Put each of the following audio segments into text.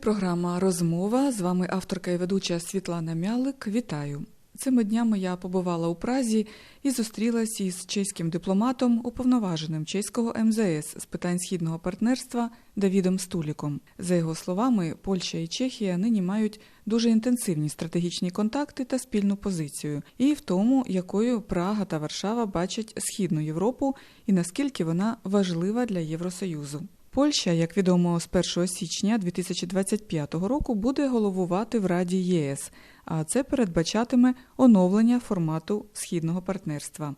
Програма Розмова. З вами авторка і ведуча Світлана Мялик. Вітаю. Цими днями я побувала у Празі і зустрілась із чеським дипломатом, уповноваженим чеського МЗС з питань східного партнерства Давідом Стуліком. За його словами, Польща і Чехія нині мають дуже інтенсивні стратегічні контакти та спільну позицію, і в тому, якою Прага та Варшава бачать східну Європу і наскільки вона важлива для Євросоюзу. Польща, як відомо, з 1 січня 2025 року буде головувати в Раді ЄС, а це передбачатиме оновлення формату східного партнерства.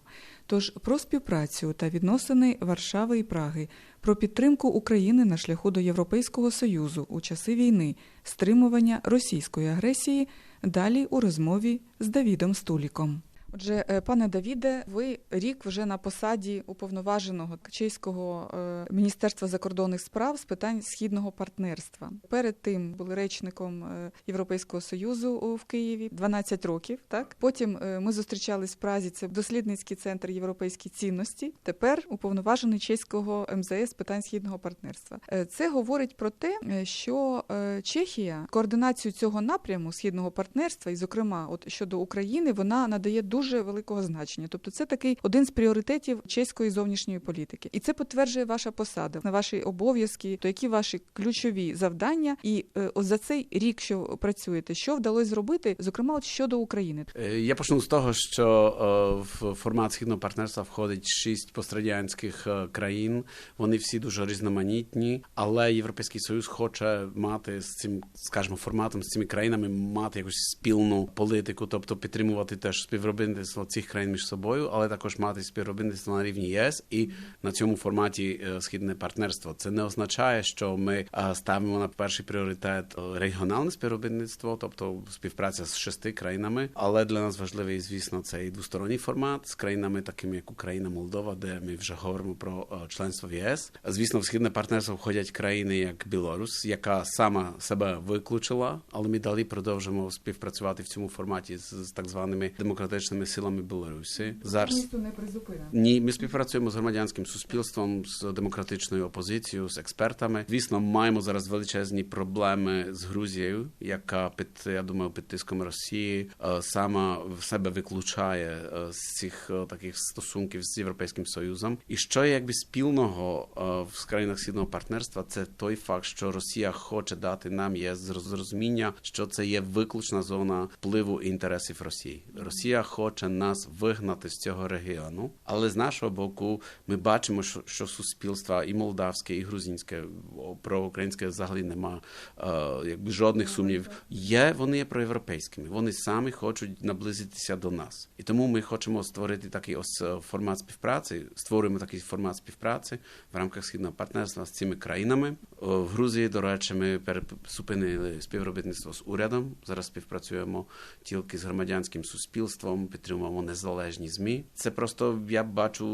Тож про співпрацю та відносини Варшави і Праги, про підтримку України на шляху до Європейського союзу у часи війни, стримування російської агресії. Далі у розмові з Давідом Стуліком. Отже, е, пане Давіде, ви рік вже на посаді уповноваженого чеського е, міністерства закордонних справ з питань східного партнерства. Перед тим були речником е, Європейського союзу в Києві 12 років. Так потім ми зустрічались в Празі. Це дослідницький центр європейські цінності. Тепер уповноважений чеського МЗС з питань східного партнерства. Це говорить про те, що Чехія координацію цього напряму східного партнерства, і, зокрема, от щодо України, вона надає дуже великого значення. Тобто, це такий один з пріоритетів чеської зовнішньої політики, і це підтверджує ваша посада на ваші обов'язки, то які ваші ключові завдання, і е, ось за цей рік, що працюєте, що вдалося зробити, зокрема, от щодо України. Е, Я почну з того, що е, в формат східного партнерства входить шість пострадянських країн. Вони всі дуже різноманітні, але Європейський Союз хоче мати з цим, скажімо, форматом з цими країнами мати якусь спільну політику, тобто підтримувати теж співробітництво цих країн між собою, але також мати співробітництво на рівні ЄС і на цьому форматі східне партнерство. Це не означає, що ми ставимо на перший пріоритет регіональне співробітництво, тобто співпраця з шести країнами. Але для нас важливий, звісно, цей двосторонній формат з країнами, такими як Україна, Молдова, де ми вже говоримо про членство в ЄС. Звісно, в східне партнерство входять країни як Білорусь, яка сама себе виключила, але ми далі продовжимо співпрацювати в цьому форматі з так званими демократичними силами Білорусі. Зараз не призупинено. ні, ми співпрацюємо з громадянським суспільством, з демократичною опозицією, з експертами. Звісно, маємо зараз величезні проблеми з Грузією, яка під я думаю, під тиском Росії е, сама в себе виключає е, з цих е, таких стосунків з Європейським Союзом. І що є якби спільного в країнах східного партнерства, це той факт, що Росія хоче дати нам є зрозуміння, що це є виключна зона впливу і інтересів Росії. Росія хоче нас вигнати з цього регіону, але з нашого боку ми бачимо, що, що суспільства і молдавське, і грузинське о, про українське взагалі нема е, якби жодних сумнівів. Є вони є проєвропейськими. Вони самі хочуть наблизитися до нас, і тому ми хочемо створити такий ось е, формат співпраці. Створюємо такий формат співпраці в рамках східного партнерства з цими країнами. Е, В Грузії, до речі, ми пересупинили співробітництво з урядом. Зараз співпрацюємо тільки з громадянським суспільством, підтримуємо незалежні змі. Це просто я бачу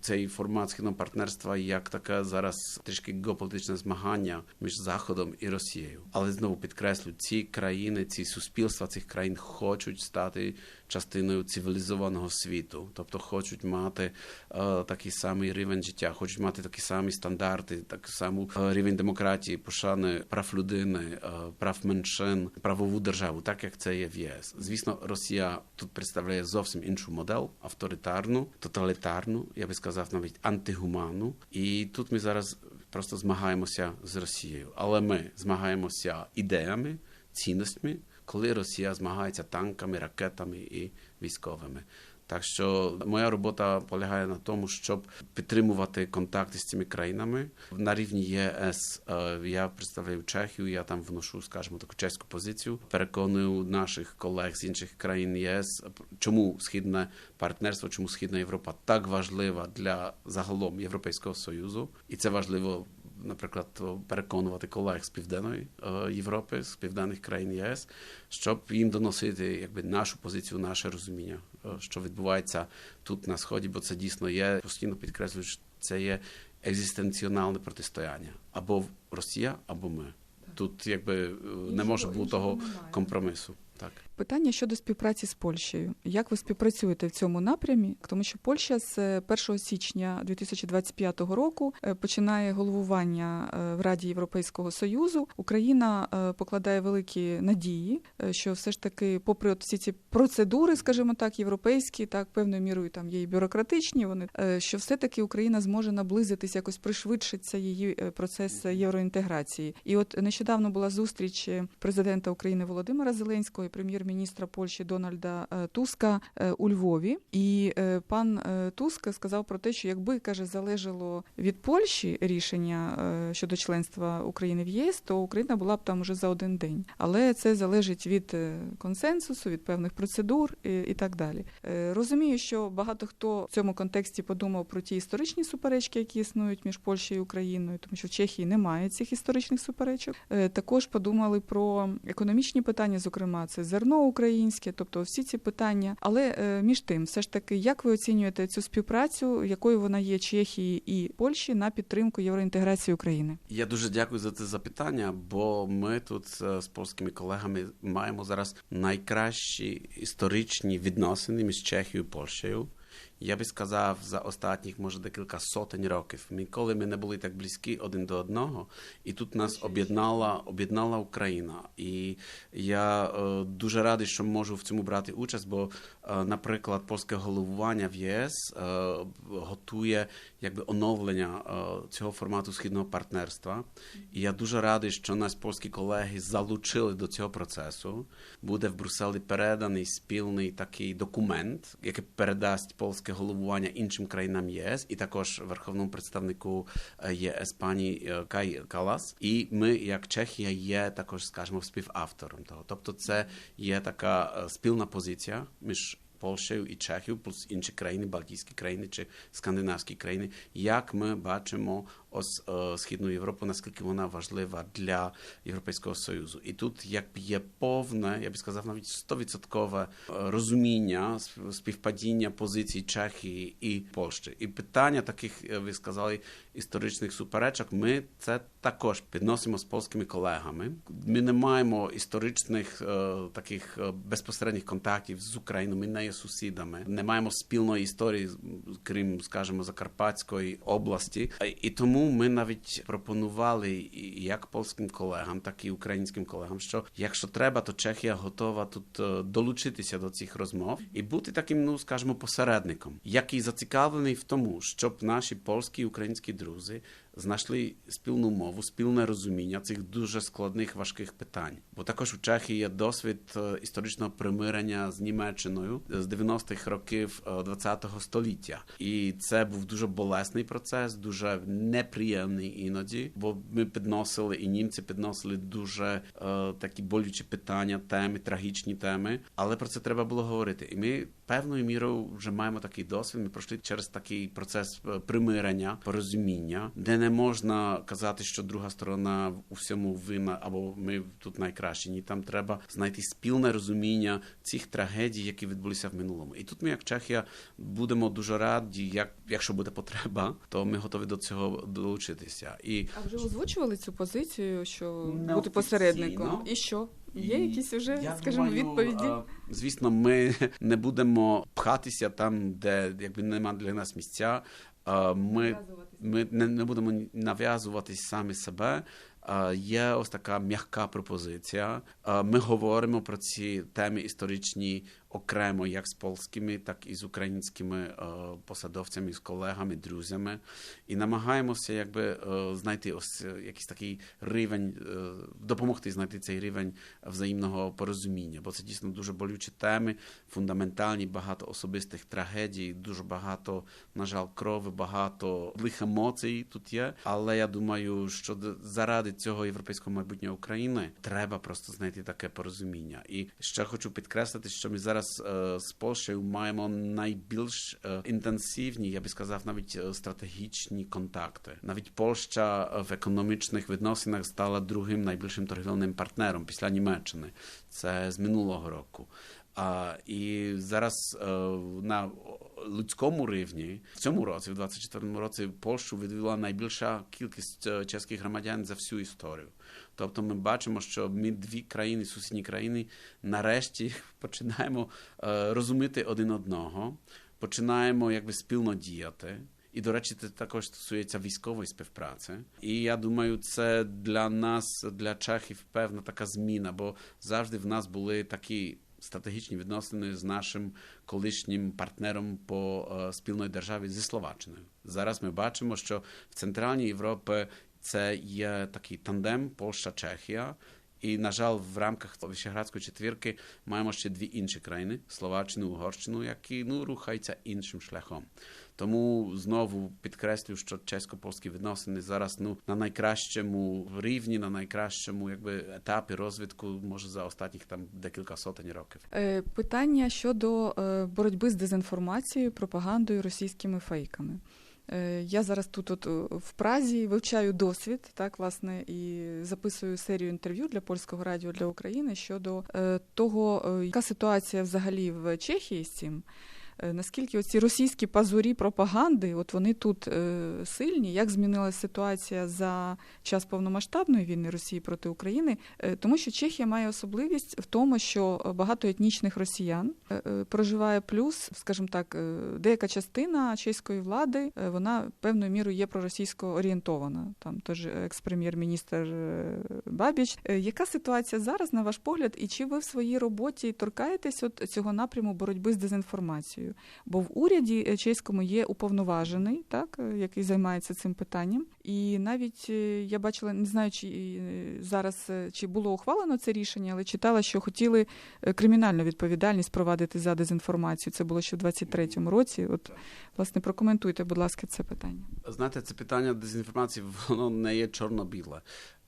цей формат східного партнерства як таке зараз трішки геополітичне змагання між Заходом і Росією. Але знову підкреслю, ці країни, ці суспільства цих країн хочуть стати частиною цивілізованого світу, тобто хочуть мати е, такий самий рівень життя, хочуть мати такі самі стандарти, так саму е, рівень демократії, пошани прав людини, е, прав меншин, правову державу, так як це є в ЄС. Звісно, Росія тут представляє зовсім іншу модель, авторитарну, тоталітарну, я би сказав, навіть антигуманну. І тут ми зараз просто змагаємося з Росією, але ми змагаємося ідеями, цінностями, коли Росія змагається танками, ракетами і військовими. Так що моя робота полягає на тому, щоб підтримувати контакти з цими країнами на рівні ЄС. е, Я представляю Чехію, я там вношу, скажімо, таку чеську позицію. Переконую наших колег з інших країн ЄС, чому східне партнерство, чому східна Європа так важлива для загалом Європейського союзу, і це важливо наприклад, переконувати колег з південної е, Європи, з південних країн ЄС, щоб їм доносити якби нашу позицію, наше розуміння, е, що відбувається тут на сході, бо це дійсно є постійно підкреслюю, що це є екзистенціональне протистояння або Росія, або ми. Тут якби е, не може бути того компромису. Питання щодо співпраці з Польщею. Як ви співпрацюєте в цьому напрямі? Тому що Польща з е, 1 січня 2025 року е, починає головування е, в Раді Європейського Союзу. Україна е, покладає великі надії, е, що все ж таки, попри от всі ці процедури, скажімо так, європейські, так певною мірою там є і бюрократичні. Вони е, що все таки Україна зможе наблизитись, якось пришвидшиться її е, процес євроінтеграції. І от нещодавно була зустріч е, президента України Володимира Зеленського і прем'єр-міністра Польщі Дональда е, Туска е, у Львові. І е, пан Туск сказав про те, що якби каже залежало від Польщі рішення щодо членства України в ЄС, то Україна була б там уже за один день. Але це залежить від е, консенсусу, від певних процедур і, і так далі. Е, Розумію, що багато хто в цьому контексті подумав про ті історичні суперечки, які існують між Польщею і Україною, тому що в Чехії немає цих історичних суперечок. Е, Також подумали про економічні питання, зокрема, це зерно українське, тобто всі ці питання. Але е, між тим, все ж таки, як ви оцінюєте цю співпрацю, якою вона є Чехії і Польщі на підтримку євроінтеграції України? Я дуже дякую за це запитання, бо ми тут е, з польськими колегами маємо зараз найкращі історичні відносини між Чехією і Польщею. Я би сказав, за останніх, може, декілька сотень років. Ніколи ми не були так близькі один до одного, і тут нас об'єднала, об'єднала Україна. І я е, дуже радий, що можу в цьому брати участь, бо, наприклад, польське головування в ЄС е, готує якби оновлення е, цього формату східного партнерства. І я дуже радий, що нас польські колеги залучили до цього процесу. Буде в Брюсселі переданий спільний такий документ, який передасть польське головування іншим країнам ЄС, і також верховному представнику е, ЄС пані е, Кай Калас. І ми, як Чехія, є також, скажімо, співавтором того. Тобто, це є така е, спільна позиція між. Польщею і Чехією, плюс інші країни, Балтійські країни чи скандинавські країни, як ми бачимо ось е, східну Європу, наскільки вона важлива для Європейського Союзу. І тут якби є повне, я би сказав, навіть стовідсоткове е, розуміння сп- співпадіння позицій Чехії і Польщі. І питання таких, е, ви сказали, історичних суперечок, ми це також підносимо з польськими колегами. Ми не маємо історичних е, таких безпосередніх контактів з Україною. Ми не є сусідами, не маємо спільної історії, крім, скажімо, Закарпатської області. І тому ми навіть пропонували як польським колегам, так і українським колегам, що якщо треба, то Чехія готова тут е, долучитися до цих розмов і бути таким, ну скажімо, посередником, який зацікавлений в тому, щоб наші польські і українські друзі знайшли спільну мову, спільне розуміння цих дуже складних важких питань. Бо також у Чехії є досвід е, історичного примирення з Німеччиною з 90-х років е, 20-го століття, і це був дуже болесний процес, дуже неприємний іноді. Бо ми підносили і німці підносили дуже е, такі болючі питання, теми, трагічні теми. Але про це треба було говорити. І ми певною мірою вже маємо такий досвід. Ми пройшли через такий процес е, примирення, порозуміння, де не можна казати, що друга сторона у всьому винна, або ми тут найкращі. Ні, там треба знайти спільне розуміння цих трагедій, які відбулися в минулому. І тут ми, як Чехія, будемо дуже раді, як якщо буде потреба, то ми готові до цього долучитися. І А вже озвучували цю позицію, що Неофіційно. бути посередником? І що? Є якісь уже, я скажімо, думаю, відповіді? Звісно, ми не будемо пхатися там, де якби нема для нас місця. Ми, ми не, будемо нав'язувати самі себе. Є ось така м'яка пропозиція. Ми говоримо про ці теми історичні окремо, як з польськими, так і з українськими посадовцями, з колегами, друзями, і намагаємося якби знайти ось якийсь такий рівень, допомогти знайти цей рівень взаємного порозуміння, бо це дійсно дуже болючі теми, фундаментальні, багато особистих трагедій, дуже багато, на жаль, крови, багато злих емоцій тут є. Але я думаю, що заради цього європейського майбутнього України треба просто знайти таке порозуміння. І ще хочу підкреслити, що ми зараз е, з Польщею маємо найбільш інтенсивні, я би сказав, навіть стратегічні контакти. Навіть Польща в економічних відносинах стала другим найбільшим торгівельним партнером після Німеччини. Це з минулого року. А, і зараз на людському рівні в цьому році, в 24-му році, Польщу відвідала найбільша кількість чеських громадян за всю історію. Тобто ми бачимо, що ми дві країни, сусідні країни, нарешті починаємо е, розуміти один одного, починаємо якби спільно діяти. І, до речі, це також стосується військової співпраці. І я думаю, це для нас, для Чехів, певна така зміна, бо завжди в нас були такі стратегічні відносини з нашим колишнім партнером по е, спільної державі зі Словаччиною. Зараз ми бачимо, що в Центральній Європі це є такий тандем Польща-Чехія. І, на жаль, в рамках Вишеградської четвірки маємо ще дві інші країни Словаччину, Угорщину, які ну, рухаються іншим шляхом. Тому знову підкреслю, що чесько-польські відносини зараз ну, на найкращому рівні, на найкращому якби, етапі розвитку, може за останніх там декілька сотень років. Е, Питання щодо е, боротьби з дезінформацією, пропагандою, російськими фейками. Е, Я зараз тут от е, в Празі вивчаю досвід, так власне, і записую серію інтерв'ю для польського радіо для України щодо е, того, яка ситуація взагалі в Чехії з цим. Е, Наскільки оці російські пазурі пропаганди, от вони тут е, сильні, як змінилася ситуація за час повномасштабної війни Росії проти України, Е, тому що Чехія має особливість в тому, що багато етнічних росіян проживає плюс, скажімо так, деяка частина чеської влади вона певною мірою є проросійсько орієнтована. Там теж екс-прем'єр-міністр Бабіч. Яка ситуація зараз, на ваш погляд, і чи ви в своїй роботі торкаєтесь от цього напряму боротьби з дезінформацією? Бо в уряді е, чеському є уповноважений, так, е, який займається цим питанням. І навіть е, я бачила, не знаю, чи зараз чи було ухвалено це рішення, але читала, що хотіли кримінальну відповідальність провадити за дезінформацію. Це було ще в 23-му році. От, власне, прокоментуйте, будь ласка, це питання. Знаєте, це питання дезінформації, воно не є чорно-біле.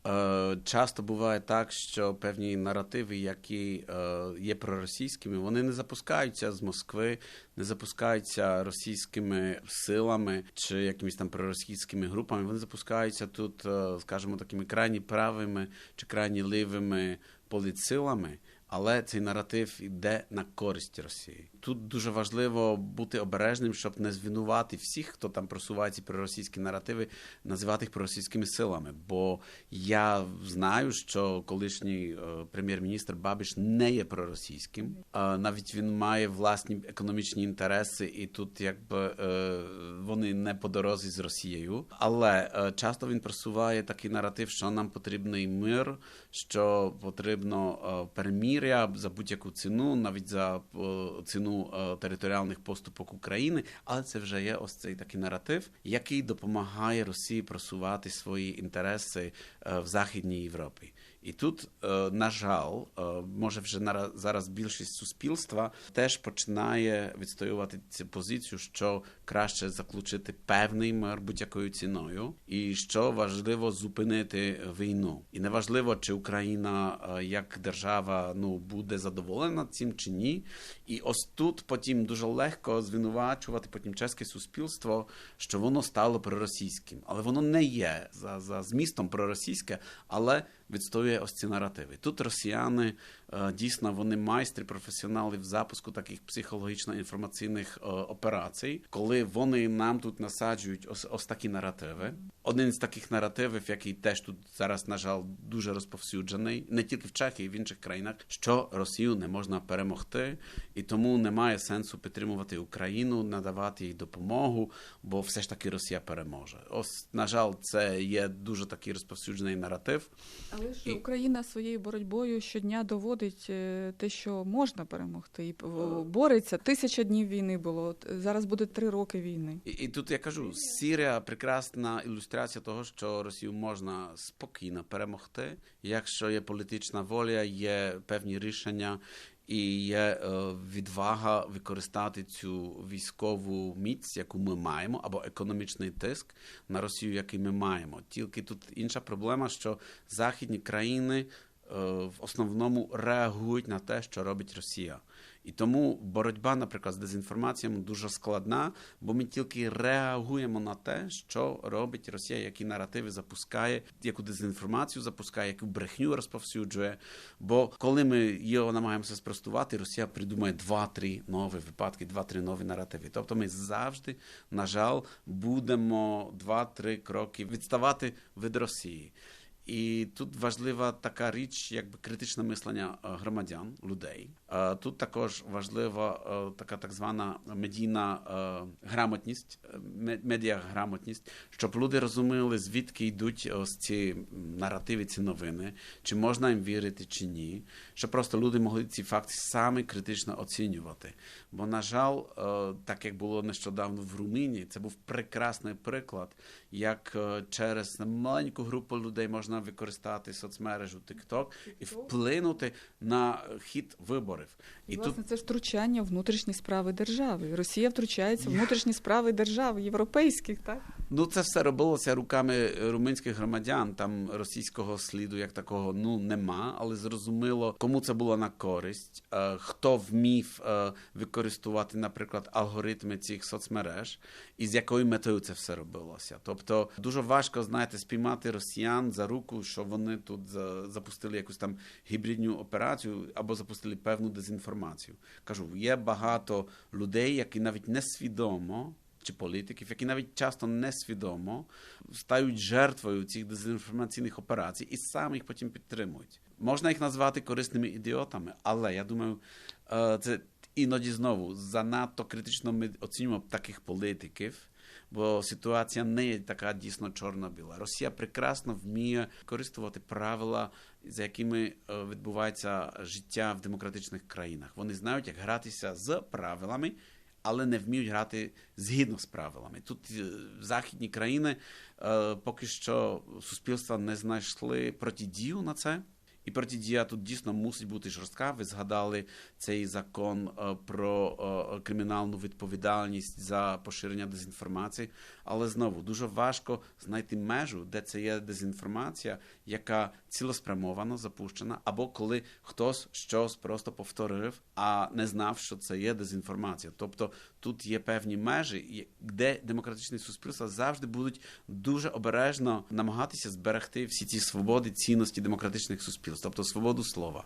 Е, Часто буває так, що певні наративи, які е, є проросійськими, вони не запускаються з Москви, не запускаються російськими силами чи якимись там проросійськими групами. Вони запускаються тут, е, скажімо, такими крайні правими чи крайні лівими політсилами. Але цей наратив йде на користь Росії. Тут дуже важливо бути обережним, щоб не звинувати всіх, хто там просуває ці проросійські наративи, називати їх проросійськими силами. Бо я знаю, що колишній е, прем'єр-міністр Бабіш не є проросійським. Навіть він має власні економічні інтереси, і тут якби е, вони не по дорозі з Росією. Але е, часто він просуває такий наратив, що нам потрібний мир, що потрібно е, перемір'я за будь-яку ціну, навіть за е, ціну е, територіальних поступок України. Але це вже є ось цей такий наратив, який допомагає Росії просувати свої інтереси е, в Західній Європі. І тут, е, на жаль, е, може вже зараз більшість суспільства теж починає відстоювати цю позицію, що краще заключити певний мир будь-якою ціною, і що важливо зупинити війну. І неважливо, чи Україна е, як держава ну буде задоволена цим чи ні. І ось тут потім дуже легко звинувачувати потім чеське суспільство, що воно стало проросійським, але воно не є за, за змістом проросійське, але відстоює ось ці наративи. Тут росіяни дійсно вони майстри, професіонали в запуску таких психологічно-інформаційних е, операцій, коли вони нам тут насаджують ось, ось такі наративи. Один з таких наративів, який теж тут зараз, на жаль, дуже розповсюджений, не тільки в Чехії, в інших країнах, що Росію не можна перемогти, і тому немає сенсу підтримувати Україну, надавати їй допомогу, бо все ж таки Росія переможе. Ось, на жаль, це є дуже такий розповсюджений наратив. Але ж І- Україна своєю боротьбою щодня доводить е, те, що можна перемогти, і бореться. Тисяча днів війни було. Зараз буде три роки війни. І, і тут я кажу, Сирія прекрасна ілюстрація того, що Росію можна спокійно перемогти, якщо є політична воля, є певні рішення. І є е, відвага використати цю військову міць, яку ми маємо, або економічний тиск на Росію, який ми маємо. Тільки тут інша проблема, що західні країни е, в основному реагують на те, що робить Росія. І тому боротьба, наприклад, з дезінформаціями дуже складна, бо ми тільки реагуємо на те, що робить Росія, які наративи запускає, яку дезінформацію запускає, яку брехню розповсюджує. Бо коли ми його намагаємося спростувати, Росія придумає два-три нові випадки, два-три нові наративи. Тобто ми завжди, на жаль, будемо два-три кроки відставати від Росії. І тут важлива така річ, якби критичне мислення е, громадян, людей. Е, Тут також важлива е, така так звана медійна грамотність, ме- медіаграмотність, щоб люди розуміли, звідки йдуть ось ці наративи, ці новини, чи можна їм вірити, чи ні. Щоб просто люди могли ці факти самі критично оцінювати. Бо, на жаль, так як було нещодавно в Румунії, це був прекрасний приклад, як е, через маленьку групу людей можна використати соцмережу TikTok і вплинути на хід виборів. І, власне, це ж втручання внутрішні справи держави. Росія втручається в внутрішні справи держав, європейських, так? Ну, це все робилося руками румунських громадян. Там російського сліду як такого ну нема, але зрозуміло, кому це було на користь, е, хто вмів е, використовувати, наприклад, алгоритми цих соцмереж, і з якою метою це все робилося. Тобто дуже важко, знаєте, спіймати росіян за руку, що вони тут за- запустили якусь там гібридну операцію або запустили певну дезінформацію. Кажу, є багато людей, які навіть несвідомо чи політиків, які навіть часто несвідомо стають жертвою цих дезінформаційних операцій і самі їх потім підтримують. Можна їх назвати корисними ідіотами, але я думаю, е, це іноді знову занадто критично ми оцінюємо таких політиків. Бо ситуація не є така дійсно чорно-біла. Росія прекрасно вміє користувати правила, за якими е, відбувається життя в демократичних країнах. Вони знають, як гратися з правилами, але не вміють грати згідно з правилами. Тут е, західні країни е, поки що суспільства не знайшли протидію на це. І протидія тут дійсно мусить бути жорстка. Ви згадали цей закон е, про кримінальну відповідальність за поширення дезінформації. Але знову дуже важко знайти межу, де це є дезінформація, яка цілеспрямовано запущена, або коли хтось щось просто повторив, а не знав, що це є дезінформація. Тобто тут є певні межі, де демократичні суспільства завжди будуть дуже обережно намагатися зберегти всі ці свободи, цінності демократичних суспільств, тобто свободу слова.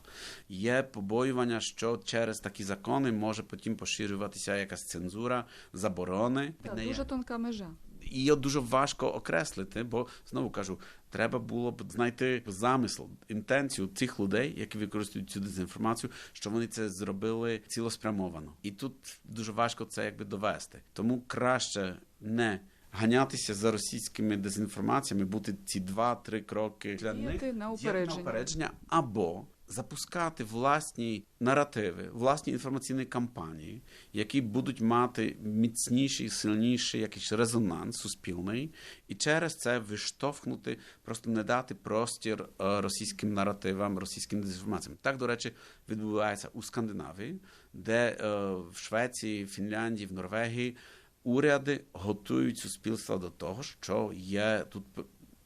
Є побоювання, що через такі закони може потім поширюватися якась цензура, заборони. Так, дуже тонка межа. І її дуже важко окреслити, бо знову кажу, треба було б знайти замисел, інтенцію цих людей, які використовують цю дезінформацію, що вони це зробили цілеспрямовано. І тут дуже важко це якби довести. Тому краще не ганятися за російськими дезінформаціями, бути ці два-три кроки для них на діяти упередження. упередження або запускати власні наративи, власні інформаційні кампанії, які будуть мати міцніший, сильніший якийсь резонанс суспільний, і через це виштовхнути, просто не дати простір е, російським наративам, російським дезінформаціям. Так, до речі, відбувається у Скандинавії, де е, в Швеції, Фінляндії, в Норвегії уряди готують суспільство до того, що є тут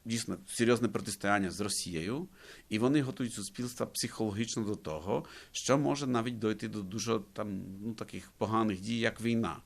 дійсно серйозне протистояння з Росією, і вони готують суспільство психологічно до того, що може навіть дойти до дуже там ну таких поганих дій, як війна.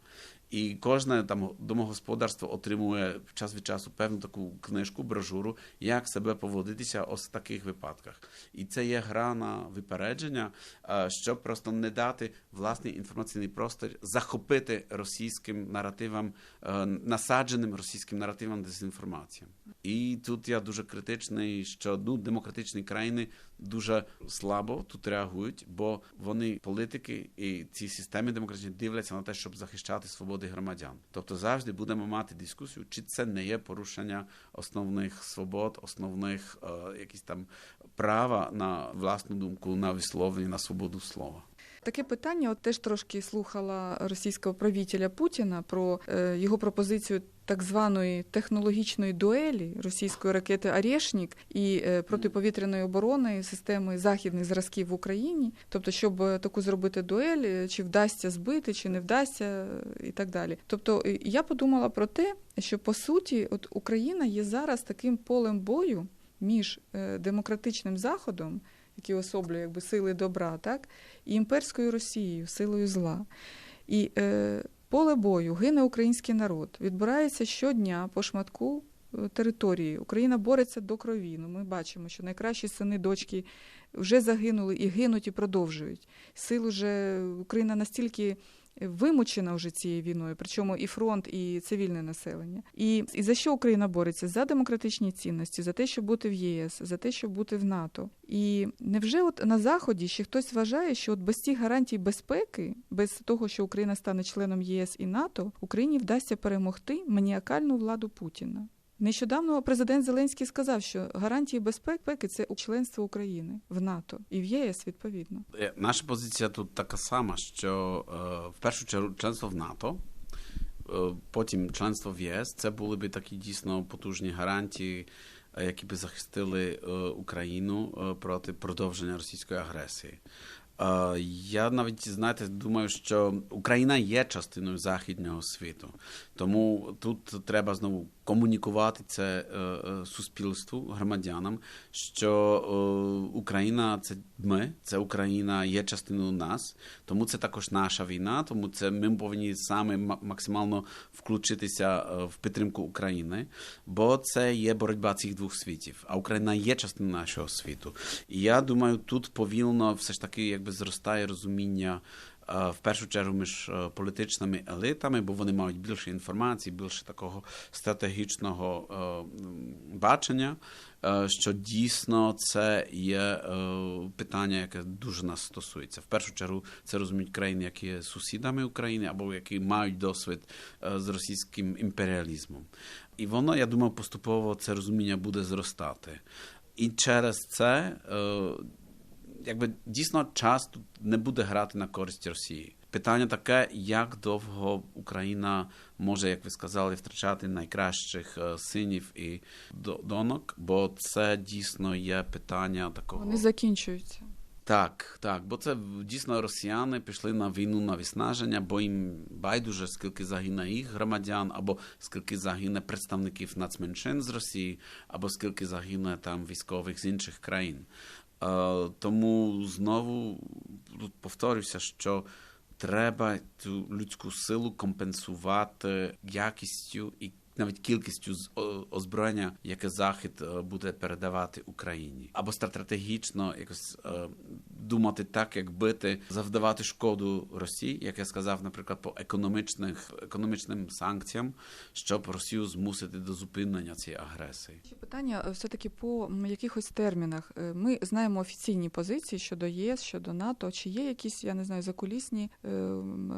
І кожне там домогосподарство отримує час від часу певну таку книжку, брошуру, як себе поводитися ось в таких випадках. І це є гра на випередження, е, щоб просто не дати власний інформаційний простір захопити російським наративам, е, насадженим російським наративам дезінформаціям. І тут я дуже критичний, що ну, демократичні країни дуже слабо тут реагують, бо вони політики і ці системи демократичні дивляться на те, щоб захищати свободи громадян. Тобто завжди будемо мати дискусію, чи це не є порушення основних свобод, основних е, якісь там права на власну думку, на висловлення, на свободу слова. Таке питання, от теж трошки слухала російського правителя Путіна про е, його пропозицію так званої технологічної дуелі російської ракети Арєшнік і е, протиповітряної оборони системи західних зразків в Україні. Тобто, щоб таку зробити дуель, е, чи вдасться збити, чи не вдасться, і так далі. Тобто, я подумала про те, що по суті, от Україна є зараз таким полем бою між демократичним заходом який особлює якби сили добра, так і імперською Росією, силою зла. І е, поле бою гине український народ. Відбирається щодня по шматку е, території. Україна бореться до крові. Ну, ми бачимо, що найкращі сини, дочки вже загинули і гинуть, і продовжують. Сил уже Україна настільки вимучена вже цією війною, причому і фронт, і цивільне населення. І, і за що Україна бореться? За демократичні цінності, за те, щоб бути в ЄС, за те, щоб бути в НАТО. І невже от на заході ще хтось вважає, що от без цих гарантій безпеки, без того, що Україна стане членом ЄС і НАТО, Україні вдасться перемогти маніакальну владу Путіна? Нещодавно президент Зеленський сказав, що гарантії безпеки це членство України в НАТО і в ЄС відповідно. Е, Наша позиція тут така сама, що е, в першу чергу членство в НАТО, е, потім членство в ЄС це були б такі дійсно потужні гарантії, які би захистили Україну проти продовження російської агресії. Я навіть знаєте, думаю, що Україна є частиною західнього світу, тому тут треба знову комунікувати це е, е, суспільству, громадянам, що е, Україна це ми, це Україна є частиною нас, тому це також наша війна, тому це ми повинні саме максимально включитися в підтримку України, бо це є боротьба цих двох світів. А Україна є частиною нашого світу. І я думаю, тут повільно все ж таки якби зростає розуміння. Е, В першу чергу між е, політичними елитами, бо вони мають більше інформації, більше такого стратегічного е, бачення, що дійсно це є питання, яке дуже нас стосується. В першу чергу це розуміють країни, які є сусідами України або які мають досвід з російським імперіалізмом. І воно, я думаю, поступово це розуміння буде зростати. І через це якби дійсно час тут не буде грати на користь Росії. Питання таке, як довго Україна може, як ви сказали, втрачати найкращих е, синів і донок, бо це дійсно є питання такого. Вони закінчуються. Так, так, бо це дійсно росіяни пішли на війну на виснаження, бо їм байдуже, скільки загине їх громадян, або скільки загине представників нацменшин з Росії, або скільки загине там військових з інших країн. Е, тому знову тут повторюся, що треба цю людську силу компенсувати якістю і навіть кількістю озброєння, яке Захід е, буде передавати Україні, або стратегічно якось е, думати так, як бити, завдавати шкоду Росії, як я сказав, наприклад, по економічних економічним санкціям, щоб Росію змусити до зупинення цієї агресії. Ще питання е, все-таки по якихось термінах. Е, Ми знаємо офіційні позиції щодо ЄС, щодо НАТО. Чи є якісь, я не знаю, закулісні е,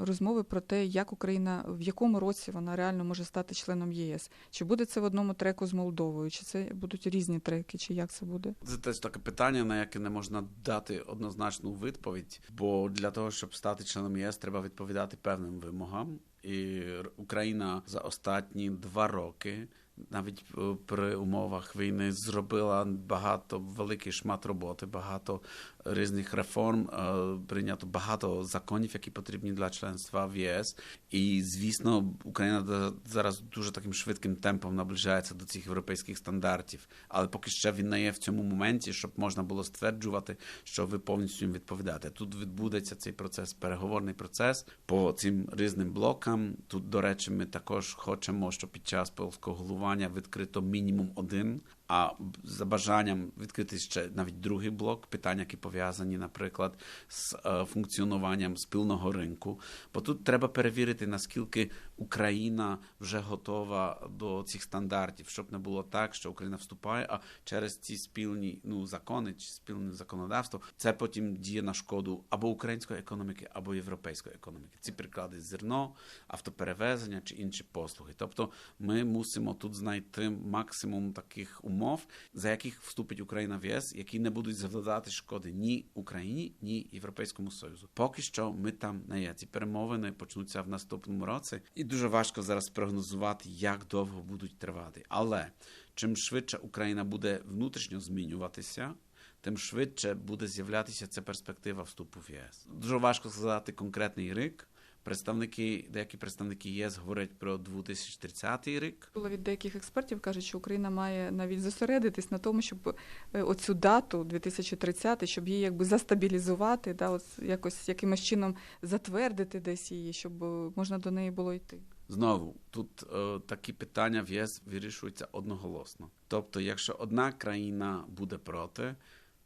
розмови про те, як Україна в якому році вона реально може стати членом ЄС? Чи буде це в одному треку з Молдовою, чи це будуть різні треки, чи як це буде? Це теж таке питання, на яке не можна дати однозначну відповідь, бо для того, щоб стати членом ЄС, треба відповідати певним вимогам. І Україна за останні два роки, навіть е, при умовах війни, зробила багато великий шмат роботи, багато різних реформ, е, прийнято багато законів, які потрібні для членства в ЄС. І звісно, Україна зараз дуже таким швидким темпом наближається до цих європейських стандартів, але поки ще він не є в цьому моменті, щоб можна було стверджувати, що ви повністю їм відповідаєте. Тут відбудеться цей процес, переговорний процес по цим різним блокам. Тут, до речі, ми також хочемо, щоб під час польського головування відкрито мінімум один. А за бажанням відкрити ще навіть другий блок питань, які пов'язані, наприклад, з е, функціонуванням спільного ринку. Бо тут треба перевірити, наскільки Україна вже готова до цих стандартів, щоб не було так, що Україна вступає, а через ці спільні ну, закони чи спільне законодавство це потім діє на шкоду або української економіки, або європейської економіки. Ці приклади зерно, автоперевезення чи інші послуги. Тобто ми мусимо тут знайти максимум таких умов, за яких вступить Україна в ЄС, які не будуть завдавати шкоди ні Україні, ні Європейському Союзу. Поки що ми там не є. Ці перемовини почнуться в наступному році, і дуже важко зараз прогнозувати, як довго будуть тривати. Але чим швидше Україна буде внутрішньо змінюватися. Тим швидше буде з'являтися ця перспектива вступу в ЄС. Дуже важко сказати конкретний рік, Представники, деякі представники ЄС говорять про 2030 рік. Було від деяких експертів кажуть, що Україна має навіть зосередитись на тому, щоб е, оцю дату 2030, щоб її якби застабілізувати, да, от якось якимось чином затвердити десь її, щоб е, можна до неї було йти. Знову тут е, такі питання в ЄС вирішуються одноголосно. Тобто, якщо одна країна буде проти,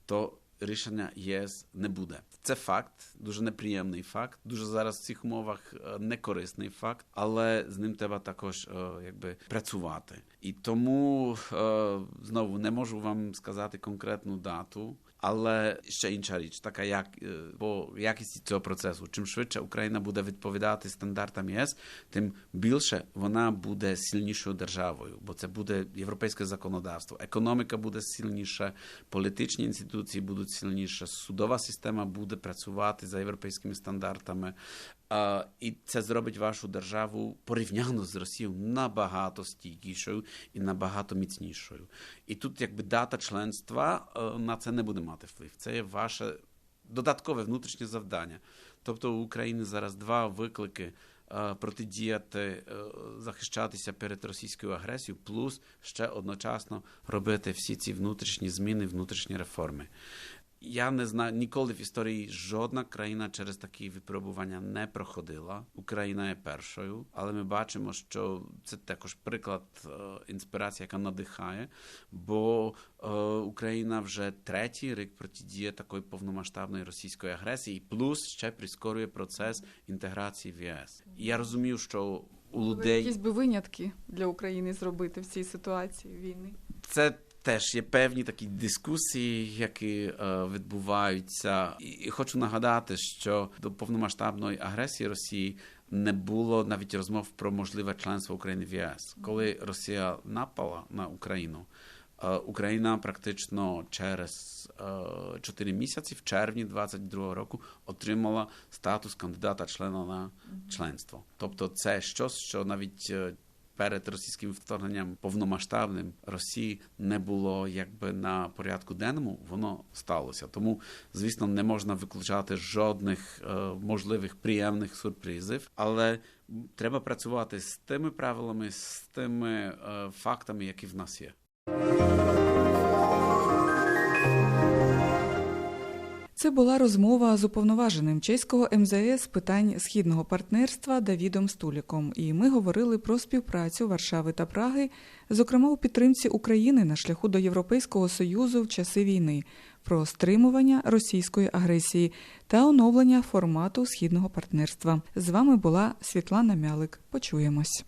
то рішення ЄС не буде. Це факт, дуже неприємний факт, дуже зараз в цих умовах е, некорисний факт, але з ним треба також е, якби працювати. І тому е, знову не можу вам сказати конкретну дату. Але ще інша річ, така як е, по якісті цього процесу. Чим швидше Україна буде відповідати стандартам ЄС, тим більше вона буде сильнішою державою, бо це буде європейське законодавство. Економіка буде сильніша, політичні інституції будуть сильніше, судова система буде працювати за європейськими стандартами. І це зробить вашу державу порівняно з Росією набагато стійкішою і набагато міцнішою. І тут, якби дата членства е, на це не буде мати вплив. Це є ваше додаткове внутрішнє завдання. Тобто у України зараз два виклики. е, Протидіяти, е, захищатися перед російською агресією, плюс ще одночасно робити всі ці внутрішні зміни, внутрішні реформи. Я не знаю, ніколи в історії жодна країна через такі випробування не проходила. Україна є першою, але ми бачимо, що це також приклад інспірації, яка надихає, бо Україна вже третій рік протидіє такої повномасштабної російської агресії, і плюс ще прискорює процес інтеграції в ЄС. І я розумію, що у людей Якісь би винятки для України зробити в цій ситуації війни. це теж є певні такі дискусії, які е, відбуваються. І, і хочу нагадати, що до повномасштабної агресії Росії не було навіть розмов про можливе членство України в ЄС. Коли Росія напала на Україну, е, Україна практично через е, 4 місяці, в червні 22 року, отримала статус кандидата члена на членство. Тобто, це щось, що навіть е, перед російським вторгненням повномасштабним Росії не було якби на порядку денному, воно сталося. Тому, звісно, не можна виключати жодних е, можливих приємних сюрпризів, але треба працювати з тими правилами, з тими е, фактами, які в нас є. Це була розмова з уповноваженим чеського МЗС з питань східного партнерства Давідом Стуліком. І ми говорили про співпрацю Варшави та Праги, зокрема у підтримці України на шляху до Європейського союзу в часи війни, про стримування російської агресії та оновлення формату східного партнерства. З вами була Світлана Мялик. Почуємось.